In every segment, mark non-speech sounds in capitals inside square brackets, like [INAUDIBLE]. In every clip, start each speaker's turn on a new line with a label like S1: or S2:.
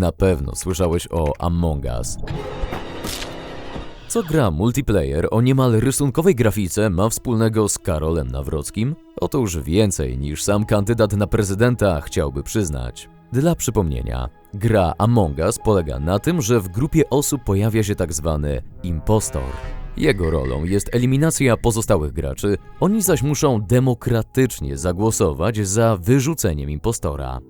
S1: Na pewno słyszałeś o Among Us. Co gra multiplayer o niemal rysunkowej grafice ma wspólnego z Karolem Nawrockim? Otóż więcej niż sam kandydat na prezydenta chciałby przyznać. Dla przypomnienia, gra Among Us polega na tym, że w grupie osób pojawia się tak zwany impostor. Jego rolą jest eliminacja pozostałych graczy, oni zaś muszą demokratycznie zagłosować za wyrzuceniem impostora.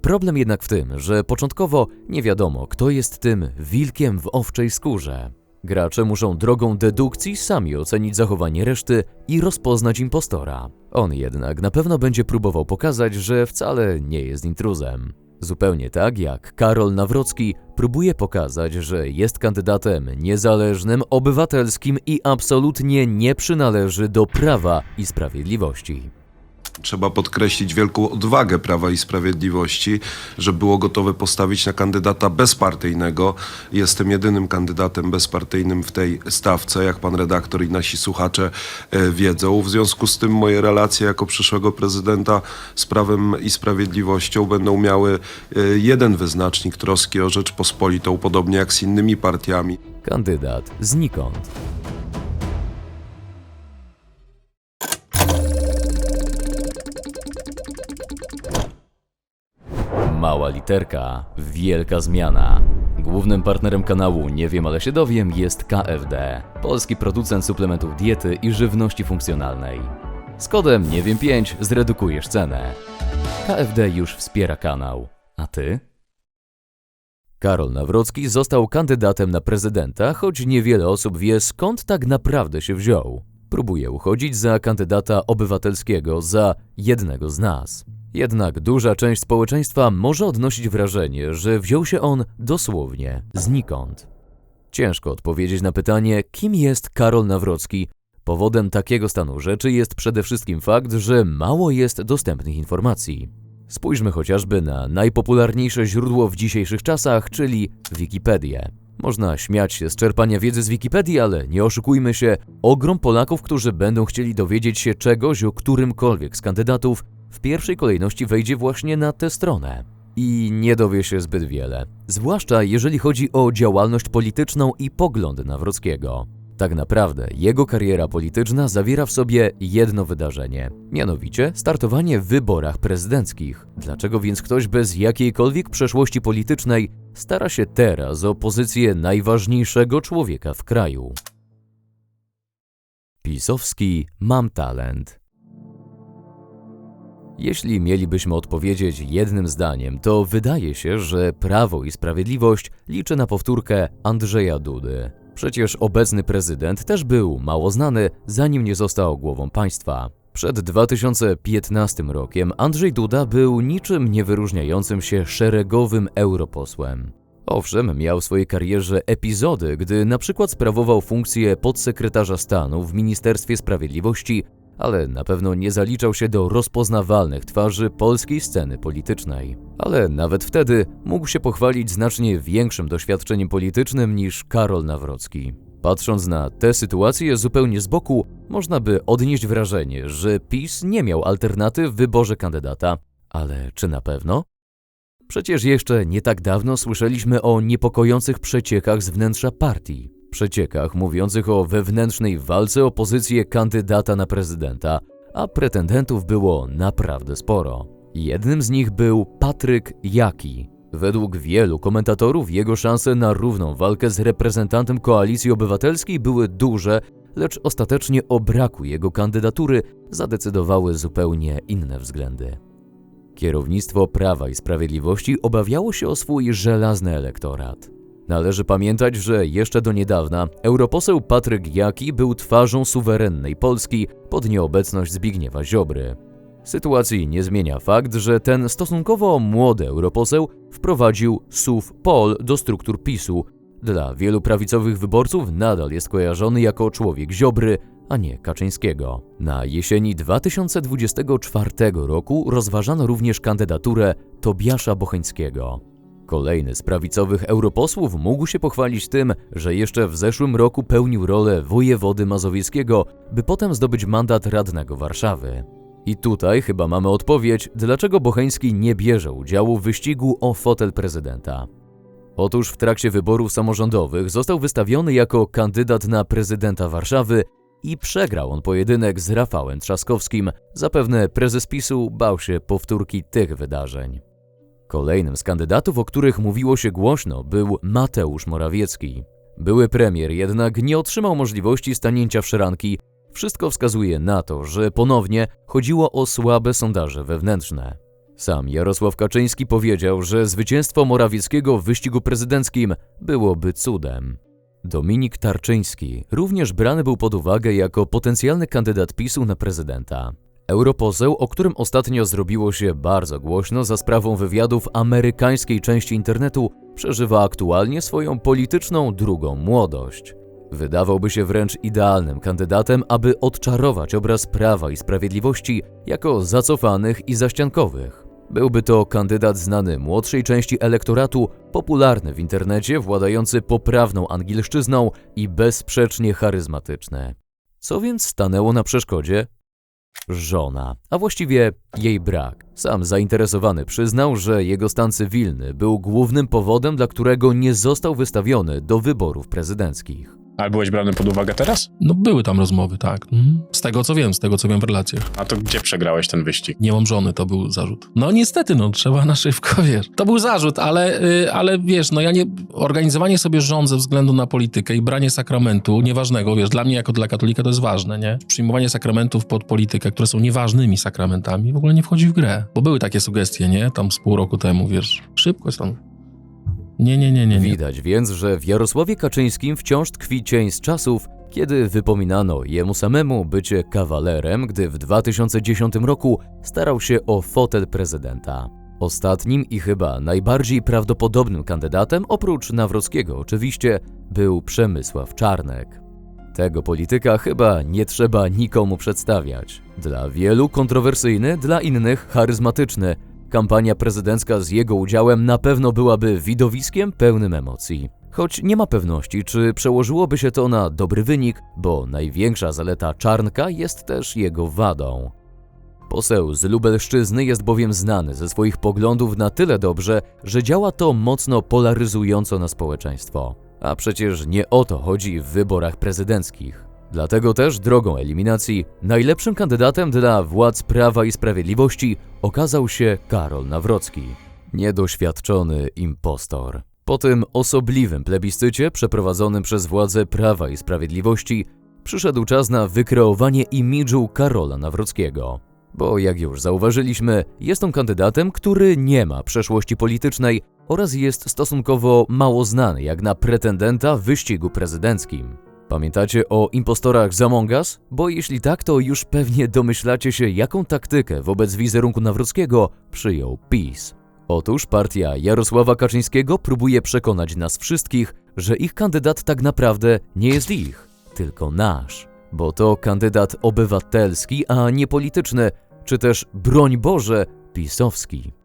S1: Problem jednak w tym, że początkowo nie wiadomo, kto jest tym wilkiem w owczej skórze. Gracze muszą drogą dedukcji sami ocenić zachowanie reszty i rozpoznać impostora. On jednak na pewno będzie próbował pokazać, że wcale nie jest intruzem. Zupełnie tak jak Karol Nawrocki próbuje pokazać, że jest kandydatem niezależnym, obywatelskim i absolutnie nie przynależy do prawa i sprawiedliwości.
S2: Trzeba podkreślić wielką odwagę Prawa i Sprawiedliwości, że było gotowe postawić na kandydata bezpartyjnego. Jestem jedynym kandydatem bezpartyjnym w tej stawce, jak pan redaktor i nasi słuchacze e, wiedzą. W związku z tym moje relacje jako przyszłego prezydenta z Prawem i Sprawiedliwością będą miały e, jeden wyznacznik troski o Rzeczpospolitą, podobnie jak z innymi partiami.
S1: Kandydat znikąd. Mała literka, wielka zmiana. Głównym partnerem kanału Nie wiem, ale się dowiem jest KFD, polski producent suplementów diety i żywności funkcjonalnej. Z kodem Nie wiem 5 zredukujesz cenę. KFD już wspiera kanał. A ty? Karol Nawrocki został kandydatem na prezydenta, choć niewiele osób wie skąd tak naprawdę się wziął. Próbuje uchodzić za kandydata obywatelskiego, za jednego z nas. Jednak duża część społeczeństwa może odnosić wrażenie, że wziął się on dosłownie znikąd. Ciężko odpowiedzieć na pytanie, kim jest Karol Nawrocki. Powodem takiego stanu rzeczy jest przede wszystkim fakt, że mało jest dostępnych informacji. Spójrzmy chociażby na najpopularniejsze źródło w dzisiejszych czasach, czyli Wikipedię. Można śmiać się z czerpania wiedzy z Wikipedii, ale nie oszukujmy się, ogrom Polaków, którzy będą chcieli dowiedzieć się czegoś o którymkolwiek z kandydatów, w pierwszej kolejności wejdzie właśnie na tę stronę. I nie dowie się zbyt wiele, zwłaszcza jeżeli chodzi o działalność polityczną i poglądy Nawrockiego. Tak naprawdę jego kariera polityczna zawiera w sobie jedno wydarzenie, mianowicie startowanie w wyborach prezydenckich. Dlaczego więc ktoś bez jakiejkolwiek przeszłości politycznej stara się teraz o pozycję najważniejszego człowieka w kraju? Pisowski mam talent. Jeśli mielibyśmy odpowiedzieć jednym zdaniem, to wydaje się, że Prawo i Sprawiedliwość liczy na powtórkę Andrzeja Dudy. Przecież obecny prezydent też był mało znany, zanim nie został głową państwa. Przed 2015 rokiem Andrzej Duda był niczym niewyróżniającym się szeregowym europosłem. Owszem, miał w swojej karierze epizody, gdy na przykład sprawował funkcję podsekretarza stanu w Ministerstwie Sprawiedliwości, ale na pewno nie zaliczał się do rozpoznawalnych twarzy polskiej sceny politycznej. Ale nawet wtedy mógł się pochwalić znacznie większym doświadczeniem politycznym niż Karol Nawrocki. Patrząc na tę sytuację zupełnie z boku, można by odnieść wrażenie, że PiS nie miał alternatyw w wyborze kandydata. Ale czy na pewno? Przecież jeszcze nie tak dawno słyszeliśmy o niepokojących przeciekach z wnętrza partii. Przeciekach mówiących o wewnętrznej walce o pozycję kandydata na prezydenta, a pretendentów było naprawdę sporo. Jednym z nich był Patryk Jaki. Według wielu komentatorów jego szanse na równą walkę z reprezentantem Koalicji Obywatelskiej były duże, lecz ostatecznie o braku jego kandydatury zadecydowały zupełnie inne względy. Kierownictwo Prawa i Sprawiedliwości obawiało się o swój żelazny elektorat. Należy pamiętać, że jeszcze do niedawna europoseł Patryk Jaki był twarzą suwerennej Polski pod nieobecność Zbigniewa Ziobry. Sytuacji nie zmienia fakt, że ten stosunkowo młody europoseł wprowadził SUV POL do struktur PiSu. Dla wielu prawicowych wyborców nadal jest kojarzony jako człowiek Ziobry, a nie Kaczyńskiego. Na jesieni 2024 roku rozważano również kandydaturę Tobiasza Bocheńskiego. Kolejny z prawicowych europosłów mógł się pochwalić tym, że jeszcze w zeszłym roku pełnił rolę wojewody mazowieckiego, by potem zdobyć mandat radnego Warszawy. I tutaj chyba mamy odpowiedź, dlaczego Bocheński nie bierze udziału w wyścigu o fotel prezydenta. Otóż w trakcie wyborów samorządowych został wystawiony jako kandydat na prezydenta Warszawy i przegrał on pojedynek z Rafałem Trzaskowskim. Zapewne prezes PiSu bał się powtórki tych wydarzeń. Kolejnym z kandydatów, o których mówiło się głośno, był Mateusz Morawiecki. Były premier jednak nie otrzymał możliwości stanięcia w szranki. Wszystko wskazuje na to, że ponownie chodziło o słabe sondaże wewnętrzne. Sam Jarosław Kaczyński powiedział, że zwycięstwo Morawieckiego w wyścigu prezydenckim byłoby cudem. Dominik Tarczyński również brany był pod uwagę jako potencjalny kandydat PiSu na prezydenta. Europoseł, o którym ostatnio zrobiło się bardzo głośno za sprawą wywiadów amerykańskiej części internetu, przeżywa aktualnie swoją polityczną drugą młodość. Wydawałby się wręcz idealnym kandydatem, aby odczarować obraz prawa i sprawiedliwości jako zacofanych i zaściankowych. Byłby to kandydat znany młodszej części elektoratu, popularny w internecie, władający poprawną angielszczyzną i bezsprzecznie charyzmatyczny. Co więc stanęło na przeszkodzie? Żona, a właściwie jej brak. Sam zainteresowany przyznał, że jego stan cywilny był głównym powodem, dla którego nie został wystawiony do wyborów prezydenckich.
S3: Ale byłeś brany pod uwagę teraz?
S4: No były tam rozmowy, tak. Mhm. Z tego co wiem, z tego co wiem w relacjach.
S3: A to gdzie przegrałeś ten wyścig?
S4: Nie mam żony, to był zarzut. No niestety, no trzeba na szybko, [LAUGHS] wiesz. To był zarzut, ale, y, ale wiesz, no ja nie... Organizowanie sobie żon ze względu na politykę i branie sakramentu, nieważnego, wiesz, dla mnie jako dla katolika to jest ważne, nie? Przyjmowanie sakramentów pod politykę, które są nieważnymi sakramentami, w ogóle nie wchodzi w grę. Bo były takie sugestie, nie? Tam z pół roku temu, wiesz. Szybko jest tam. Nie, nie, nie, nie, nie.
S1: Widać więc, że w Jarosławie Kaczyńskim wciąż tkwi cień z czasów, kiedy wypominano jemu samemu bycie kawalerem, gdy w 2010 roku starał się o fotel prezydenta. Ostatnim i chyba najbardziej prawdopodobnym kandydatem, oprócz Nawrockiego oczywiście, był Przemysław Czarnek. Tego polityka chyba nie trzeba nikomu przedstawiać. Dla wielu kontrowersyjny, dla innych charyzmatyczny. Kampania prezydencka z jego udziałem na pewno byłaby widowiskiem pełnym emocji. Choć nie ma pewności, czy przełożyłoby się to na dobry wynik, bo największa zaleta Czarnka jest też jego wadą. Poseł z Lubelszczyzny jest bowiem znany ze swoich poglądów na tyle dobrze, że działa to mocno polaryzująco na społeczeństwo. A przecież nie o to chodzi w wyborach prezydenckich. Dlatego też drogą eliminacji najlepszym kandydatem dla władz Prawa i Sprawiedliwości okazał się Karol Nawrocki. Niedoświadczony impostor. Po tym osobliwym plebiscycie przeprowadzonym przez władze Prawa i Sprawiedliwości przyszedł czas na wykreowanie imidżu Karola Nawrockiego. Bo jak już zauważyliśmy, jest on kandydatem, który nie ma przeszłości politycznej oraz jest stosunkowo mało znany jak na pretendenta w wyścigu prezydenckim. Pamiętacie o impostorach z Among Us? Bo jeśli tak, to już pewnie domyślacie się, jaką taktykę wobec wizerunku Nawrockiego przyjął PiS. Otóż partia Jarosława Kaczyńskiego próbuje przekonać nas wszystkich, że ich kandydat tak naprawdę nie jest ich, tylko nasz. Bo to kandydat obywatelski, a nie polityczny, czy też, broń Boże, pisowski.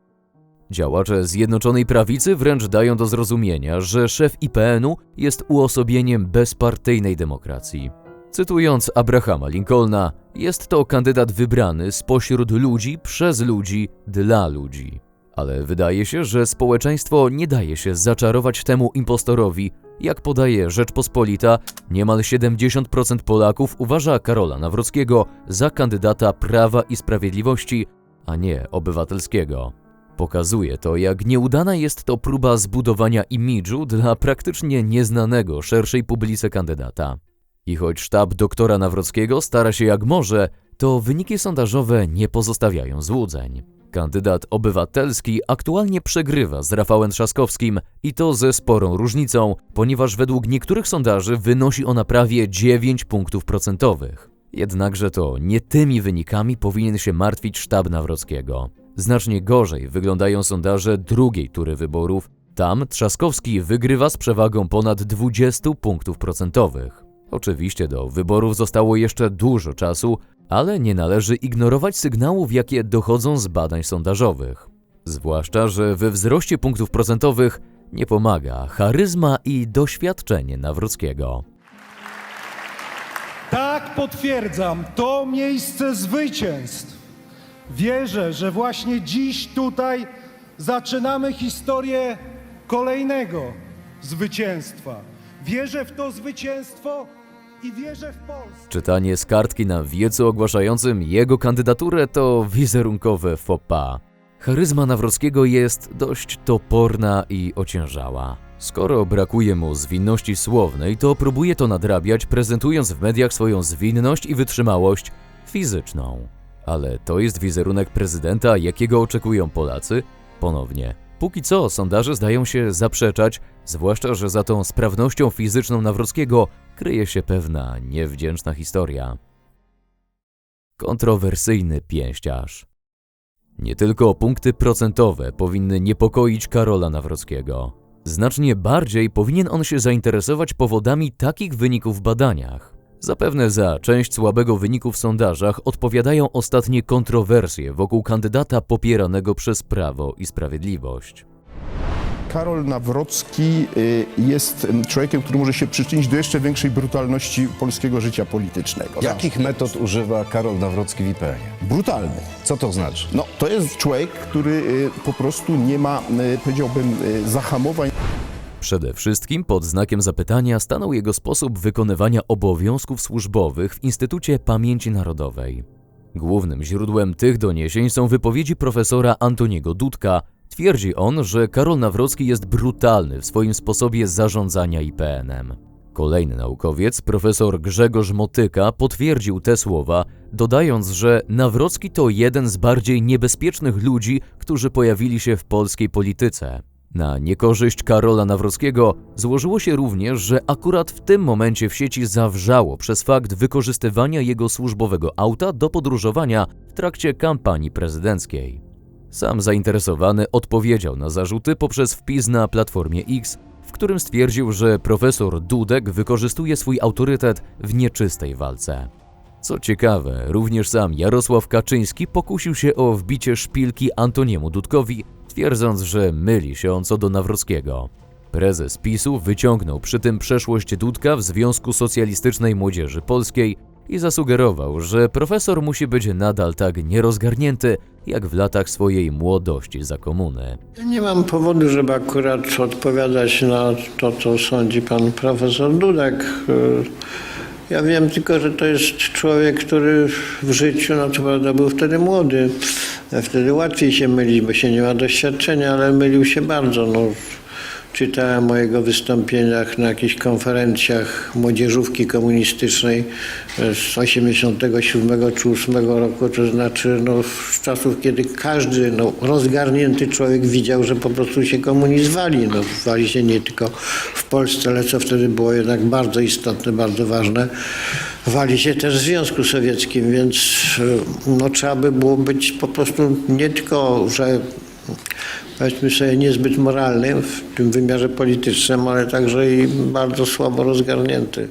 S1: Działacze Zjednoczonej Prawicy wręcz dają do zrozumienia, że szef IPN-u jest uosobieniem bezpartyjnej demokracji. Cytując Abrahama Lincolna, jest to kandydat wybrany spośród ludzi, przez ludzi, dla ludzi. Ale wydaje się, że społeczeństwo nie daje się zaczarować temu impostorowi. Jak podaje Rzeczpospolita, niemal 70% Polaków uważa Karola Nawrockiego za kandydata Prawa i Sprawiedliwości, a nie obywatelskiego. Pokazuje to, jak nieudana jest to próba zbudowania imidżu dla praktycznie nieznanego szerszej publice kandydata. I choć sztab doktora Nawrockiego stara się jak może, to wyniki sondażowe nie pozostawiają złudzeń. Kandydat obywatelski aktualnie przegrywa z Rafałem Trzaskowskim i to ze sporą różnicą, ponieważ według niektórych sondaży wynosi ona prawie 9 punktów procentowych. Jednakże to nie tymi wynikami powinien się martwić sztab Nawrockiego. Znacznie gorzej wyglądają sondaże drugiej tury wyborów. Tam Trzaskowski wygrywa z przewagą ponad 20 punktów procentowych. Oczywiście do wyborów zostało jeszcze dużo czasu, ale nie należy ignorować sygnałów, jakie dochodzą z badań sondażowych. Zwłaszcza, że we wzroście punktów procentowych nie pomaga charyzma i doświadczenie Nawrockiego.
S5: Tak, potwierdzam, to miejsce zwycięstw. Wierzę, że właśnie dziś tutaj zaczynamy historię kolejnego zwycięstwa. Wierzę w to zwycięstwo i wierzę w Polskę.
S1: Czytanie z kartki na wiecu ogłaszającym jego kandydaturę to wizerunkowe faux pas. Charyzma Nawrockiego jest dość toporna i ociężała. Skoro brakuje mu zwinności słownej, to próbuje to nadrabiać, prezentując w mediach swoją zwinność i wytrzymałość fizyczną. Ale to jest wizerunek prezydenta, jakiego oczekują Polacy? Ponownie. Póki co sondaże zdają się zaprzeczać, zwłaszcza, że za tą sprawnością fizyczną Nawrockiego kryje się pewna niewdzięczna historia. Kontrowersyjny pięściarz. Nie tylko punkty procentowe powinny niepokoić Karola Nawrockiego. Znacznie bardziej powinien on się zainteresować powodami takich wyników w badaniach. Zapewne za część słabego wyniku w sondażach odpowiadają ostatnie kontrowersje wokół kandydata popieranego przez Prawo i Sprawiedliwość.
S6: Karol Nawrocki y, jest człowiekiem, który może się przyczynić do jeszcze większej brutalności polskiego życia politycznego.
S7: Jakich metod używa Karol Nawrocki w IPN?
S6: Brutalny.
S7: Co to znaczy?
S6: No, to jest człowiek, który y, po prostu nie ma, y, powiedziałbym, zahamowań.
S1: Przede wszystkim pod znakiem zapytania stanął jego sposób wykonywania obowiązków służbowych w Instytucie Pamięci Narodowej. Głównym źródłem tych doniesień są wypowiedzi profesora Antoniego Dudka. Twierdzi on, że Karol Nawrocki jest brutalny w swoim sposobie zarządzania IPN-em. Kolejny naukowiec, profesor Grzegorz Motyka, potwierdził te słowa, dodając, że Nawrocki to jeden z bardziej niebezpiecznych ludzi, którzy pojawili się w polskiej polityce. Na niekorzyść Karola Nawrockiego złożyło się również, że akurat w tym momencie w sieci zawrzało przez fakt wykorzystywania jego służbowego auta do podróżowania w trakcie kampanii prezydenckiej. Sam zainteresowany odpowiedział na zarzuty poprzez wpis na Platformie X, w którym stwierdził, że profesor Dudek wykorzystuje swój autorytet w nieczystej walce. Co ciekawe, również sam Jarosław Kaczyński pokusił się o wbicie szpilki Antoniemu Dudkowi, twierdząc, że myli się on co do Nawrockiego. Prezes PiSu wyciągnął przy tym przeszłość Dudka w Związku Socjalistycznej Młodzieży Polskiej i zasugerował, że profesor musi być nadal tak nierozgarnięty, jak w latach swojej młodości za komuny.
S8: Nie mam powodu, żeby akurat odpowiadać na to, co sądzi pan profesor Dudek. Ja wiem tylko, że to jest człowiek, który w życiu, no co prawda był wtedy młody, wtedy łatwiej się mylić, bo się nie ma doświadczenia, ale mylił się bardzo. No, czytałem o jego wystąpieniach na jakichś konferencjach młodzieżówki komunistycznej z 87 czy 8 roku, to znaczy no, z czasów, kiedy każdy no, rozgarnięty człowiek widział, że po prostu się komunizm wali. No, wali się nie tylko w Polsce, ale co wtedy było jednak bardzo istotne, bardzo ważne, wali się też w Związku Sowieckim, więc no, trzeba by było być po prostu nie tylko, że powiedzmy sobie, niezbyt moralny w tym wymiarze politycznym, ale także i bardzo słabo rozgarnięty.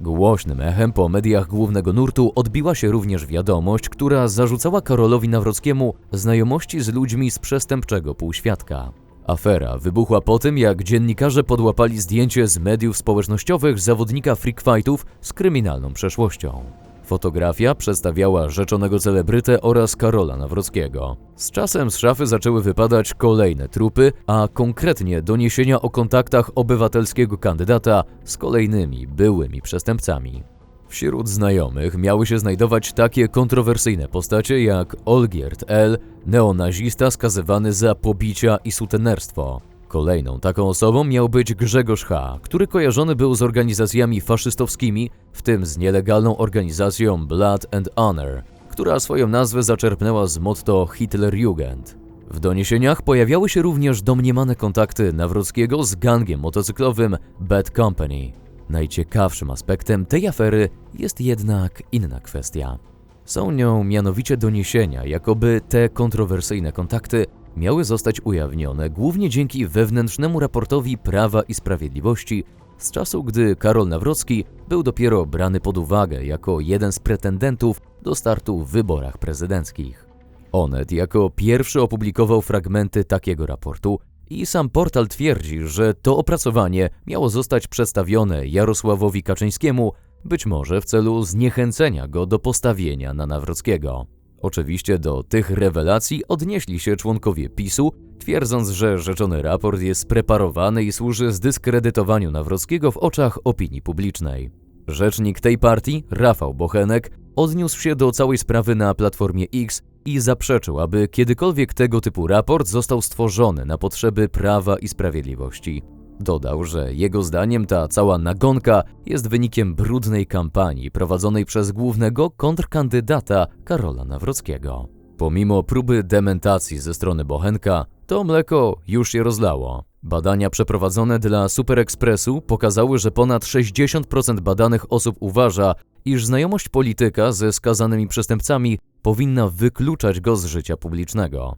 S1: Głośnym echem po mediach głównego nurtu odbiła się również wiadomość, która zarzucała Karolowi Nawrockiemu znajomości z ludźmi z przestępczego półświadka. Afera wybuchła po tym, jak dziennikarze podłapali zdjęcie z mediów społecznościowych zawodnika freak fightów z kryminalną przeszłością. Fotografia przedstawiała rzeczonego celebrytę oraz Karola Nawrockiego. Z czasem z szafy zaczęły wypadać kolejne trupy, a konkretnie doniesienia o kontaktach obywatelskiego kandydata z kolejnymi byłymi przestępcami. Wśród znajomych miały się znajdować takie kontrowersyjne postacie jak Olgierd L., neonazista skazywany za pobicia i sutenerstwo. Kolejną taką osobą miał być Grzegorz H., który kojarzony był z organizacjami faszystowskimi, w tym z nielegalną organizacją Blood and Honor, która swoją nazwę zaczerpnęła z motto Hitlerjugend. W doniesieniach pojawiały się również domniemane kontakty Nawrockiego z gangiem motocyklowym Bad Company. Najciekawszym aspektem tej afery jest jednak inna kwestia. Są nią mianowicie doniesienia, jakoby te kontrowersyjne kontakty miały zostać ujawnione głównie dzięki wewnętrznemu raportowi Prawa i Sprawiedliwości z czasu, gdy Karol Nawrocki był dopiero brany pod uwagę jako jeden z pretendentów do startu w wyborach prezydenckich. Onet jako pierwszy opublikował fragmenty takiego raportu i sam portal twierdzi, że to opracowanie miało zostać przedstawione Jarosławowi Kaczyńskiemu, być może w celu zniechęcenia go do postawienia na Nawrockiego. Oczywiście do tych rewelacji odnieśli się członkowie PiSu, twierdząc, że rzeczony raport jest spreparowany i służy zdyskredytowaniu Nawrockiego w oczach opinii publicznej. Rzecznik tej partii, Rafał Bochenek, odniósł się do całej sprawy na Platformie X i zaprzeczył, aby kiedykolwiek tego typu raport został stworzony na potrzeby prawa i sprawiedliwości. Dodał, że jego zdaniem ta cała nagonka jest wynikiem brudnej kampanii prowadzonej przez głównego kontrkandydata Karola Nawrockiego. Pomimo próby dementacji ze strony Bochenka, to mleko już się rozlało. Badania przeprowadzone dla Super Expressu pokazały, że ponad 60% badanych osób uważa, iż znajomość polityka ze skazanymi przestępcami powinna wykluczać go z życia publicznego.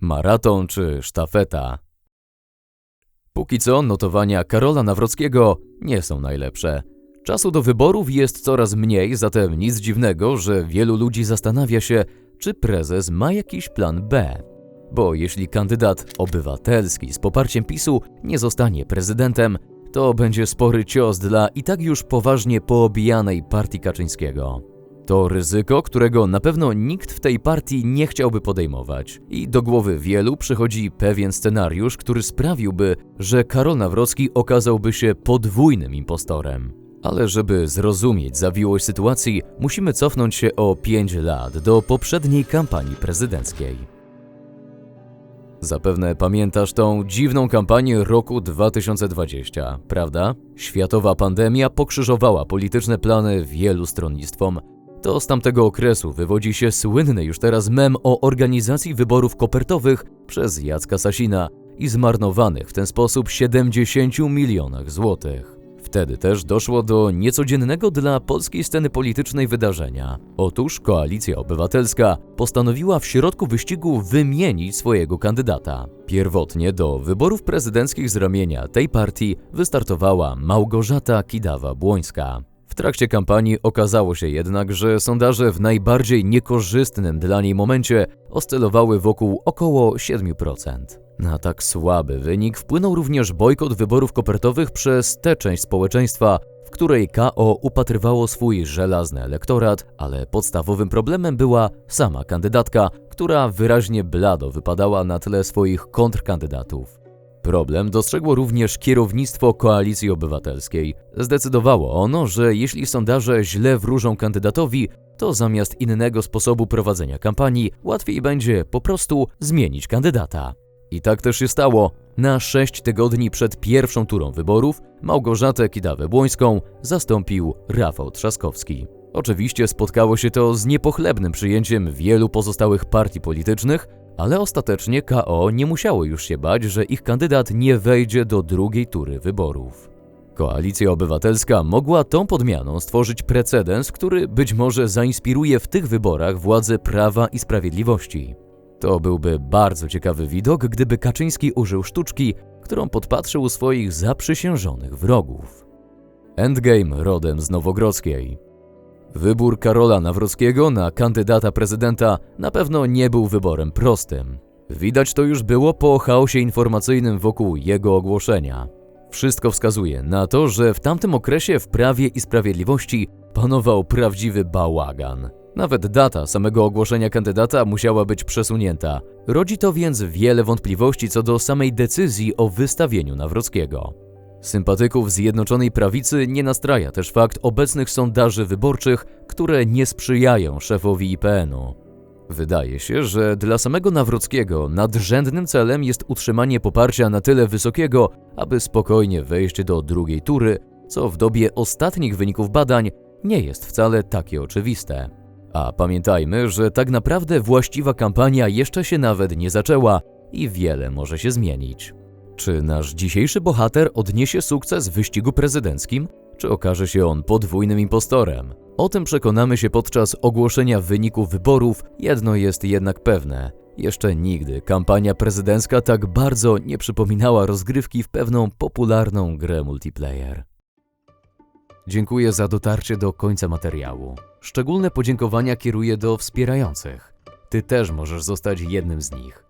S1: Maraton czy sztafeta? Póki co notowania Karola Nawrockiego nie są najlepsze. Czasu do wyborów jest coraz mniej, zatem nic dziwnego, że wielu ludzi zastanawia się, czy prezes ma jakiś plan B. Bo jeśli kandydat obywatelski z poparciem PiSu nie zostanie prezydentem, to będzie spory cios dla i tak już poważnie poobijanej partii Kaczyńskiego. To ryzyko, którego na pewno nikt w tej partii nie chciałby podejmować. I do głowy wielu przychodzi pewien scenariusz, który sprawiłby, że Karol Nawrocki okazałby się podwójnym impostorem. Ale żeby zrozumieć zawiłość sytuacji, musimy cofnąć się o 5 lat do poprzedniej kampanii prezydenckiej. Zapewne pamiętasz tą dziwną kampanię roku 2020, prawda? Światowa pandemia pokrzyżowała polityczne plany wielu stronnictwom. To z tamtego okresu wywodzi się słynny już teraz mem o organizacji wyborów kopertowych przez Jacka Sasina i zmarnowanych w ten sposób 70 milionach złotych. Wtedy też doszło do niecodziennego dla polskiej sceny politycznej wydarzenia. Otóż Koalicja Obywatelska postanowiła w środku wyścigu wymienić swojego kandydata. Pierwotnie do wyborów prezydenckich z ramienia tej partii wystartowała Małgorzata Kidawa-Błońska. Trakcie kampanii okazało się jednak, że sondaże w najbardziej niekorzystnym dla niej momencie oscylowały wokół około 7%. Na tak słaby wynik wpłynął również bojkot wyborów kopertowych przez tę część społeczeństwa, w której KO upatrywało swój żelazny elektorat, ale podstawowym problemem była sama kandydatka, która wyraźnie blado wypadała na tle swoich kontrkandydatów. Problem dostrzegło również kierownictwo Koalicji Obywatelskiej. Zdecydowało ono, że jeśli sondaże źle wróżą kandydatowi, to zamiast innego sposobu prowadzenia kampanii łatwiej będzie po prostu zmienić kandydata. I tak też się stało. Na sześć tygodni przed pierwszą turą wyborów Małgorzatę Kidawę-Błońską zastąpił Rafał Trzaskowski. Oczywiście spotkało się to z niepochlebnym przyjęciem wielu pozostałych partii politycznych, ale ostatecznie KO nie musiało już się bać, że ich kandydat nie wejdzie do drugiej tury wyborów. Koalicja Obywatelska mogła tą podmianą stworzyć precedens, który być może zainspiruje w tych wyborach władze Prawa i Sprawiedliwości. To byłby bardzo ciekawy widok, gdyby Kaczyński użył sztuczki, którą podpatrzył u swoich zaprzysiężonych wrogów. Endgame rodem z Nowogrodzkiej. Wybór Karola Nawrockiego na kandydata prezydenta na pewno nie był wyborem prostym. Widać to już było po chaosie informacyjnym wokół jego ogłoszenia. Wszystko wskazuje na to, że w tamtym okresie w Prawie i Sprawiedliwości panował prawdziwy bałagan. Nawet data samego ogłoszenia kandydata musiała być przesunięta. Rodzi to więc wiele wątpliwości co do samej decyzji o wystawieniu Nawrockiego. Sympatyków Zjednoczonej Prawicy nie nastraja też fakt obecnych sondaży wyborczych, które nie sprzyjają szefowi IPN-u. Wydaje się, że dla samego Nawrockiego nadrzędnym celem jest utrzymanie poparcia na tyle wysokiego, aby spokojnie wejść do drugiej tury, co w dobie ostatnich wyników badań nie jest wcale takie oczywiste. A pamiętajmy, że tak naprawdę właściwa kampania jeszcze się nawet nie zaczęła i wiele może się zmienić. Czy nasz dzisiejszy bohater odniesie sukces w wyścigu prezydenckim, czy okaże się on podwójnym impostorem? O tym przekonamy się podczas ogłoszenia wyników wyborów. Jedno jest jednak pewne. Jeszcze nigdy kampania prezydencka tak bardzo nie przypominała rozgrywki w pewną popularną grę multiplayer. Dziękuję za dotarcie do końca materiału. Szczególne podziękowania kieruję do wspierających. Ty też możesz zostać jednym z nich.